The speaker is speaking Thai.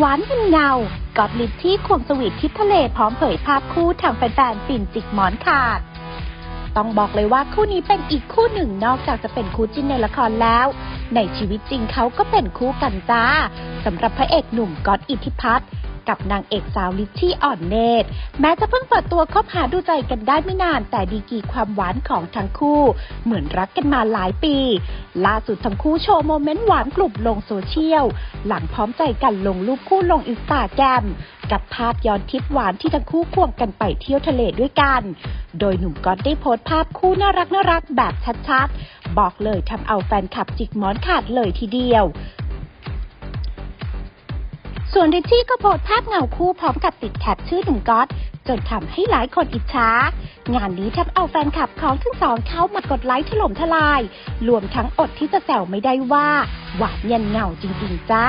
หวานเป็นเงา กอดลิปที่ควงสวีททิพทะเลพร้อมเผยภาพคู่ทางแฟนๆ ฟินจิกหมอนขาด ต้องบอกเลยว่าคู่นี้เป็นอีกคู่หนึ่งนอกจากจะเป็นคู่จิ้นในละครแล้ว ในชีวิตจริงเขาก็เป็นคู่กันจ้าสำหรับพระเอกหนุ่มก๊อตอิทธิพัฒน์ กับนางเอกสาวลิชชี่อ่อนเนตร แม้จะเพิ่งเปิดตัวคบหาดูใจกันได้ไม่นาน แต่ดีกีความหวานของทั้งคู่ เหมือนรักกันมาหลายปี ล่าสุดทั้งคู่โชว์โมเมนต์หวานกลุ่มลงโซเชียล หลังพร้อมใจกันลงรูปคู่ลงอินสตาแกรมกับภาพย้อนทริปหวานที่ทั้งคู่ควงกันไปเที่ยวทะเลด้วยกัน โดยหนุ่มก๊อตได้โพสต์ภาพคู่น่ารักน่ารักแบบชัดๆ บอกเลยทำเอาแฟนคลับจิกหมอนขาดเลยทีเดียว ส่วนริชชี่ก็โพสภาพเงาคู่พร้อมกับติดแคปชื่อหนุ่มก๊อตจนทำให้หลายคนอิจฉา งานนี้ทำเอาแฟนคลับของทั้งสองเข้ามากดไลค์ถล่มทลาย รวมทั้งอดที่จะแซวไม่ได้ว่า หวานยันเงาจริง ๆ จ้า